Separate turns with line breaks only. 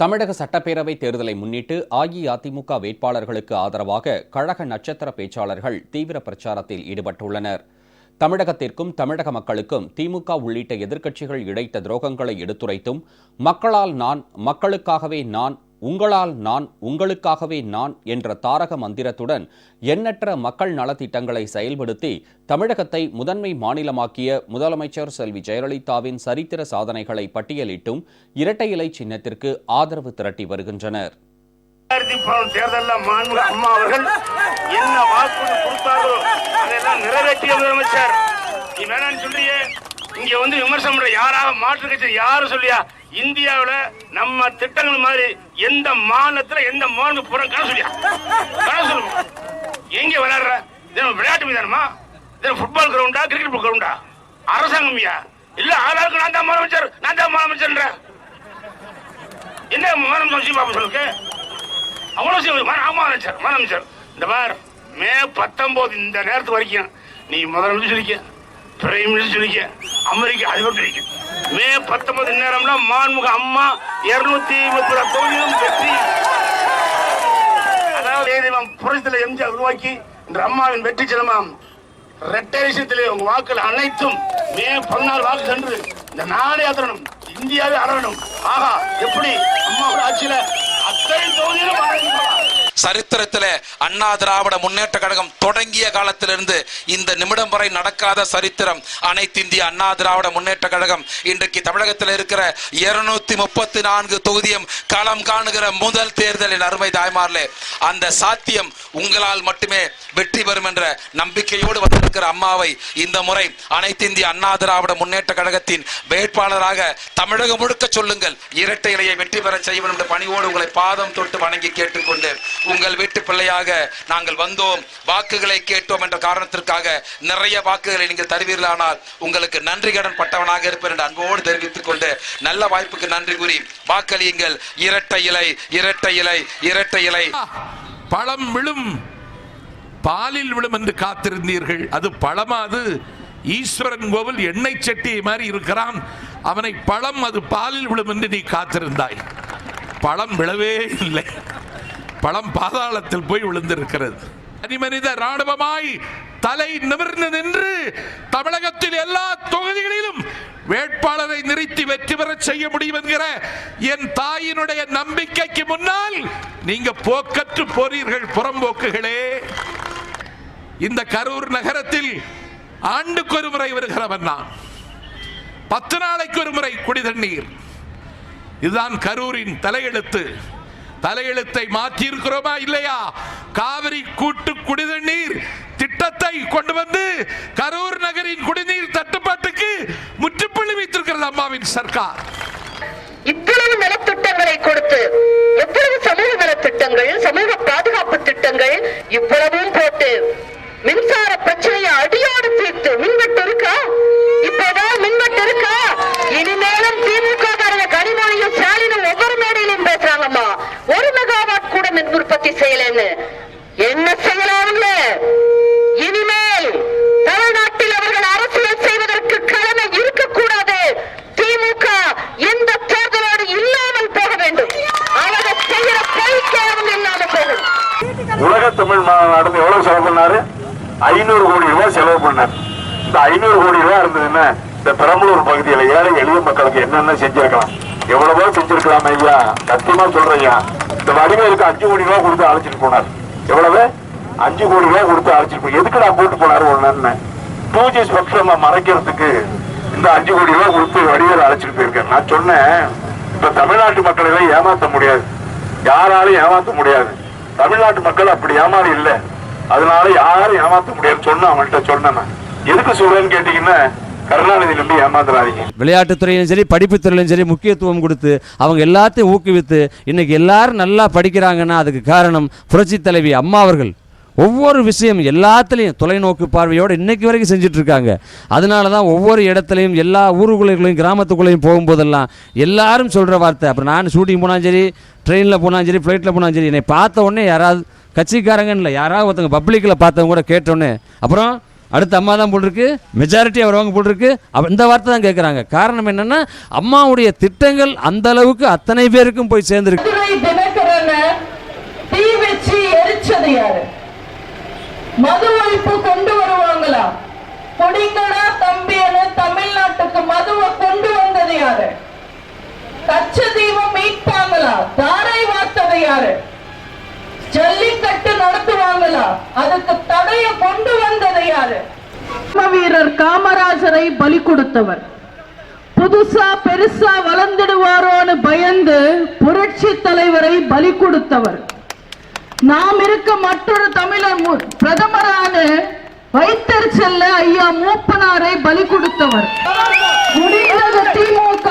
தமிழக சட்டப்பேரவை தேர்தலை முன்னிட்டு அஇஅதிமுக வேட்பாளர்களுக்கு ஆதரவாக கழக நட்சத்திர பேச்சாளர்கள் தீவிர பிரச்சாரத்தில் ஈடுபட்டுள்ளனர். தமிழகத்திற்கும் தமிழக மக்களுக்கும் திமுக உள்ளிட்ட எதிர்க்கட்சிகள் இழைத்த துரோகங்களை எடுத்துரைத்தும் மக்களால் நான் மக்களுக்காகவே நான் உங்களால் நான் உங்களுக்காகவே நான் என்ற தாரக மந்திரத்துடன் எண்ணற்ற மக்கள் நலத்திட்டங்களை செயல்படுத்தி தமிழகத்தை முதன்மை மாநிலமாக்கிய முதலமைச்சர் செல்வி ஜெயலலிதாவின் சரித்திர சாதனைகளை பட்டியலிட்டும் இரட்டை இலை சின்னத்திற்கு ஆதரவு திரட்டி வருகின்றனர்.
தேர்தலில் மாண்பு அம்மா அவர்கள். என்ன வாக்குறுதி கொடுத்தாரோ அதெல்லாம் நிறைவேற்றிய முதலமைச்சர். நீ சொல்றியே. இங்க வந்து விமர்சனம் பண்ற யாராவது மாற்று கட்சி யாரும் சொல்லியா? இந்தியாவுல நம்ம திட்டங்கள் மாதிரி எந்த மாநிலத்துல எந்த மாநில புறம் கணக்கு சொல்லியா? கணக்கு சொல்லுங்க. எங்க விளையாடுற? இது விளையாட்டு மைதானமா? இது ஃபுட்பால் கிரவுண்டா கிரிக்கெட் கிரவுண்டா அரசாங்கம்யா? இல்ல ஆளாருக்கு நான் தான் முதலமைச்சர் நான் தான் முதலமைச்சர் என்ன முதலமைச்சர் பாப்பா சொல்லுங்க அவ்வளவு முதலமைச்சர் முதலமைச்சர். இந்த பார் மே பத்தொன்பது இந்த நேரத்து வரைக்கும் நீ முதலமைச்சர் சொல்லிக்க. பிரைம் மினிஸ்டர் சொல்லிக்க. அமெரிக்க அதிபர் சொல்லிக்க மே பத்தொன்பது நேரம்னா மான்முக அம்மா இருநூத்தி முப்பது தொகுதியும் வெற்றி. அதாவது தெய்வம் எம்ஜிஆர் உருவாக்கி இன்று அம்மாவின் வெற்றி சிலமாம் ரெட்டை விஷயத்திலே உங்க வாக்குகள் அனைத்தும் மே பதினாலு வாக்கு சென்று இந்த நாடே அதிரணும் இந்தியாவே அலரணும் ஆகா எப்படி அம்மாவோட ஆட்சியில அத்தனை தொகுதியிலும் சரி
சரித்திரத்தில் அண்ணா திராவிட முன்னேற்ற கழகம் தொடங்கிய காலத்திலிருந்து இந்த நிமிடம் வரை நடக்காத சரித்திரம் அனைத்து இந்திய அண்ணா திராவிட முன்னேற்ற கழகம் இன்றைக்கு தமிழகத்தில் இருக்கிற இருநூத்தி முப்பத்தி நான்கு தொகுதியும் களம் காணுகிற முதல் தேர்தலின் அருமை தாய்மார்களே அந்த சாத்தியம் உங்களால் மட்டுமே வெற்றி பெறும் என்ற நம்பிக்கையோடு வந்திருக்கிற அம்மாவை இந்த முறை அனைத்து இந்திய அண்ணா திராவிட முன்னேற்ற கழகத்தின் வேட்பாளராக தமிழகம் முழுக்க சொல்லுங்கள். இரட்டை இலையை வெற்றி பெற செய்வோம் என்ற பணியோடு உங்களை பாதம் தொட்டு வணங்கி கேட்டுக்கொண்டு உங்கள் வீட்டு பிள்ளையாக நாங்கள் வந்தோம். வாக்குகளை கேட்டோம் என்ற காரணத்திற்காக நிறைய வாக்குகளை நீங்கள் தருவீர்களானால் உங்களுக்கு நன்றி கடன் பட்டவனாக இருப்பேன் என்று அன்போடு தெரிவித்துக் கொண்டு நல்ல வாய்ப்புக்கு நன்றி கூறி வாக்களியுங்கள். இரட்டை இலை இரட்டை இலை இரட்டை இலை.
பழம் விழும் பாலில் விழும் என்று காத்திருந்தீர்கள். அது பழமாது ஈஸ்வரன் கோவில் எண்ணெய் சட்டி மாதிரி இருக்கிறான். அவனை பழம் அது பாலில் விழும் என்று நீ காத்திருந்தாய். பழம் விழவே இல்லை. பழம் பாதாளத்தில் போய் விழுந்திருக்கிறது. தனிமனித ராணுவமாய் தலை நிமிர்ந்து நின்று தமிழகத்தில் எல்லா தொகுதிகளிலும் வேட்பாளரை நிறுத்தி வெற்றி பெறச் செய்ய முடியும் என்கிற என் தாயினுடைய நம்பிக்கைக்கு முன்னால் நீங்க போக்கற்று போறீர்கள் புறம்போக்குகளே இந்த கரூர் நகரத்தில் ஆண்டுக்கு ஒரு முறை வருகிறவன் நான். பத்து நாளைக்கு ஒரு முறை குடி தண்ணீர் இதுதான் கரூரின் தலையெழுத்து. தலையெழுத்தை மாற்றி இருக்கிறோமா இல்லையா? காவிரி கூட்டு குடிதண்ணீர் திட்டத்தை கொண்டு வந்து கரூர் நகரின் குடிநீர் தட்டுப்பாட்டுக்கு முற்றுப்புள்ளி வைத்திருக்கிறது அம்மாவின் சர்க்கார்.
இவ்வளவு நலத்திட்டங்களை கொடுத்து
உலக தமிழ் மாநாடு எவ்வளவு செலவு பண்ணாரு? ஐநூறு கோடி ரூபாய் செலவு பண்ணார். இந்த ஐநூறு கோடி ரூபாய் இருந்ததுன்னா இந்த பெரம்பலூர் பகுதியில் ஏழை எளிய மக்களுக்கு என்னென்ன செஞ்சிருக்கலாம்? எவ்வளவோ செஞ்சிருக்கலாம் ஐயா. சத்தியமா சொல்றேன் ஐயா. இந்த வடிவேலுக்கு அஞ்சு கோடி ரூபாய் கொடுத்து அழைச்சிட்டு போனார். எவ்வளவு? அஞ்சு கோடி ரூபாய் கொடுத்து அழைச்சிட்டு போய் எதுக்குடா போட்டு போனாரு ஒண்ணு பூஜை ஜி ஸ்பெக்ட்ரம் மறைக்கிறதுக்கு இந்த அஞ்சு கோடி ரூபாய் கொடுத்து வடிவேல் அழைச்சிட்டு போயிருக்கேன் நான் சொன்னேன் இப்ப தமிழ்நாட்டு மக்களை ஏமாற்ற ஏமாத்த முடியாது. யாராலும் ஏமாத்த முடியாது. தமிழ்நாட்டு மக்கள் அப்படி ஏமாறி இல்லை. அதனால யாரும் ஏமாத்த முடியாதுன்னு சொன்ன அவங்கள்ட்ட சொன்னேன் எதுக்கு சொல்றேன்னு கேட்டீங்கன்னா கருணாநிதி நம்பி ஏமாத்துறாதீங்க
விளையாட்டுத்துறையிலும் சரி படிப்புத்துறையிலும் சரி முக்கியத்துவம் கொடுத்து அவங்க எல்லாத்தையும் ஊக்குவித்து இன்னைக்கு எல்லாரும் நல்லா படிக்கிறாங்கன்னா அதுக்கு காரணம் புரட்சி தலைவி அம்மா அவர்கள். ஒவ்வொரு விஷயம் எல்லாத்துலேயும் தொலைநோக்கு பார்வையோடு இன்றைக்கு வரைக்கும் செஞ்சிட்ருக்காங்க. அதனால தான் ஒவ்வொரு இடத்துலையும் எல்லா ஊருக்குள்ளேயும் கிராமத்துக்குள்ளேயும் போகும்போதெல்லாம் எல்லாரும் சொல்கிற வார்த்தை. அப்புறம் நான் ஷூட்டிங் போனாலும் சரி ட்ரெயினில் போனாலும் சரி ஃப்ளைட்டில் போனாலும் சரி என்னை பார்த்த உடனே யாராவது கட்சிக்காரங்கன்னு இல்லை யாராவது ஒருத்தவங்க பப்ளிக்கில் பார்த்தவங்க கூட கேட்டோன்னே அப்புறம் அடுத்த அம்மா தான் போட்டிருக்கு மெஜாரிட்டி வருவாங்க போட்டிருக்கு இந்த வார்த்தை தான் கேட்குறாங்க காரணம் என்னென்னா அம்மாவுடைய திட்டங்கள் அந்த அளவுக்கு அத்தனை பேருக்கும் போய் சேர்ந்துருக்கு.
மது ஒழிப்பு கொண்டு வருவாங்களா? பொடிங்கடா தம்பின்னு தமிழ்நாட்டுக்கு மதுவை கொண்டு வந்தது யாரு? கச்சதீபம் மீட்பாங்களா? தாரை வார்த்தது யாரு? ஜல்லிக்கட்டு நடத்துவாங்களா? அதுக்கு தடைய கொண்டு வந்தது யாரு? வீரர் காமராஜரை பலி கொடுத்தவர். புதுசா பெருசா வளர்ந்துடுவாரோன்னு பயந்து புரட்சி தலைவரை பலி கொடுத்தவர். நாம் இருக்க மற்றொரு தமிழர் பிரதமரான செல்ல ஐயா மூப்பனாரை பலி கொடுத்தவர். முடிந்தது திமுக.